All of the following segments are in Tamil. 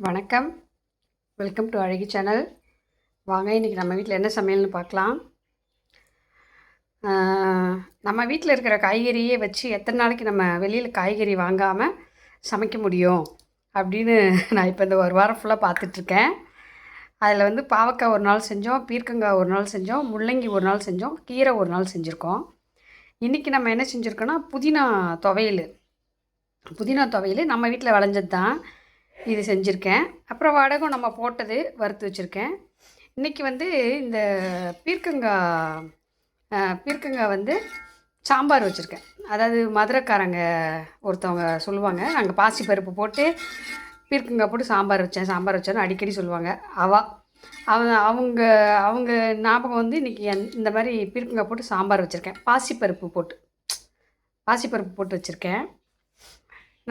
வணக்கம். வெல்கம் டு அழகி சேனல் வாங்க இன்றைக்கி நம்ம வீட்டில் என்ன சமையல்னு பார்க்கலாம். நம்ம வீட்டில் இருக்கிற காய்கறியே வச்சு எத்தனை நாளைக்கு நம்ம வெளியில் காய்கறி வாங்காமல் சமைக்க முடியும் அப்படின்னு நான் இப்போ இந்த ஒரு வாரம் ஃபுல்லாக பார்த்துட்ருக்கேன். அதில் வந்து பாவக்காய் ஒரு நாள் செஞ்சோம் பீர்க்கங்காய் ஒரு நாள் செஞ்சோம் முள்ளங்கி ஒரு நாள் செஞ்சோம் கீரை ஒரு நாள் செஞ்சுருக்கோம். இன்றைக்கி நம்ம என்ன செஞ்சுருக்கோன்னா புதினா துவையல். புதினா துவையல் நம்ம வீட்டில் விளைஞ்சது தான் இது செஞ்சுருக்கேன். அப்புறம் வடகம் நம்ம போட்டது வறுத்து வச்சுருக்கேன். இன்றைக்கி வந்து இந்த பீர்க்கங்காய் பீர்க்கங்காய் வந்து சாம்பார் வச்சுருக்கேன். அதாவது மதுரைக்காரங்க ஒருத்தவங்க சொல்லுவாங்க நாங்கள் பாசி பருப்பு போட்டு பீர்க்கங்காய் போட்டு சாம்பார் வச்சேன் சாம்பார் வச்சேன்னு அடிக்கடி சொல்லுவாங்க. அவா அவங்க அவங்க அவங்க ஞாபகம் வந்து இன்றைக்கி இந்த மாதிரி பீர்க்கங்காய் போட்டு சாம்பார் வச்சுருக்கேன். பாசிப்பருப்பு போட்டு பாசிப்பருப்பு போட்டு வச்சுருக்கேன்.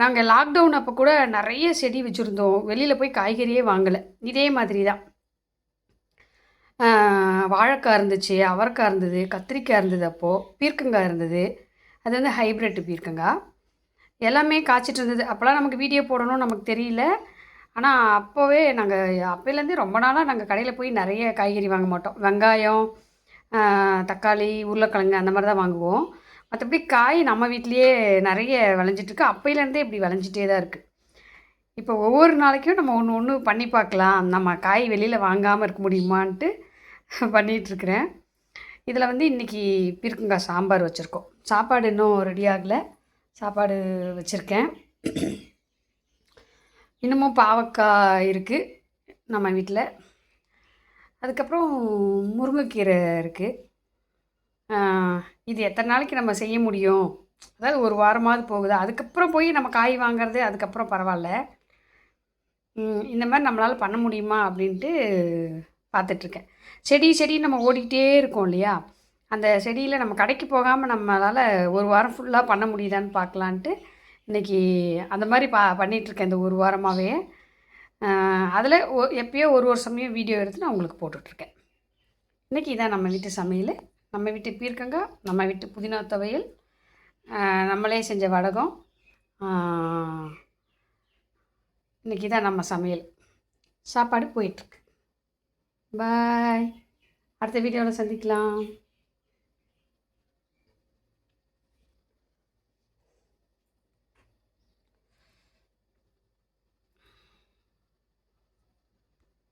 நாங்கள் லாக்டவுன் அப்போ கூட நிறைய செடி வச்சுருந்தோம். வெளியில் போய் காய்கறியே வாங்கலை. இதே மாதிரி தான் வாழைக்காய் இருந்துச்சு அவரைக்காய் இருந்தது கத்திரிக்காய் இருந்தது அப்போது பீர்க்கங்காய் இருந்தது. அது வந்து ஹைப்ரிட் பீர்க்கங்காய். எல்லாமே காய்ச்சிட்டு இருந்தது. அப்போல்லாம் நமக்கு வீடியோ போடணும் நமக்கு தெரியல. ஆனால் அப்போவே நாங்கள் அப்போலேருந்தே ரொம்ப நாளாக நாங்கள் கடையில் போய் நிறைய காய்கறி வாங்க மாட்டோம். வெங்காயம் தக்காளி உருளைக்கிழங்கு அந்த மாதிரி தான் வாங்குவோம். மற்றபடி காய் நம்ம வீட்லேயே நிறைய விளைஞ்சிட்ருக்கு அப்போயிலேருந்தே இப்படி விளைஞ்சிட்டே தான் இருக்குது இப்போ ஒவ்வொரு நாளைக்கும் நம்ம ஒன்று ஒன்று பண்ணி பார்க்கலாம். நம்ம காய் வெளியில் வாங்காமல் இருக்க முடியுமான்ட்டு பண்ணிகிட்ருக்குறேன் இதில் வந்து இன்றைக்கி பீர்க்கங்காய் சாம்பார் வச்சுருக்கோம். சாப்பாடு இன்னும் ரெடி ஆகலை. சாப்பாடு வச்சுருக்கேன். இன்னமும் பாவக்காய் இருக்குது நம்ம வீட்டில் அதுக்கப்புறம் முருங்கைக்கீரை இருக்குது இது எத்தனை நாளைக்கு நம்ம செய்ய முடியும்? அதாவது ஒரு வாரமாவது போகுது? அதுக்கப்புறம் போய் நம்ம காய் வாங்குறது அதுக்கப்புறம் பரவாயில்ல. இந்த மாதிரி நம்மளால் பண்ண முடியுமா? அப்படின்ட்டு பார்த்துட்ருக்கேன். செடி செடி நம்ம ஓடிக்கிட்டே இருக்கோம் இல்லையா? அந்த செடியில் நம்ம கடைக்கு போகாமல் நம்மளால் ஒரு வாரம் ஃபுல்லாக பண்ண முடியுதான்னு பார்க்கலான்ட்டு இன்றைக்கி அந்த மாதிரி பா பண்ணிகிட்ருக்கேன் இந்த ஒரு வாரமாகவே அதில் எப்பயோ ஒரு ஒரு சமயம் வீடியோ எடுத்து நான் உங்களுக்கு போட்டுட்ருக்கேன். இன்றைக்கி இதான் நம்ம வீட்டு சமையல். நம்ம வீட்டு பீர்க்கங்கா நம்ம வீட்டு புதினா துவையல் நம்மளே செஞ்ச வடகம் இன்றைக்கி தான் நம்ம சமையல். சாப்பாடு போயிட்டுருக்கு. பாய். அடுத்த வீடியோவில் சந்திக்கலாம்.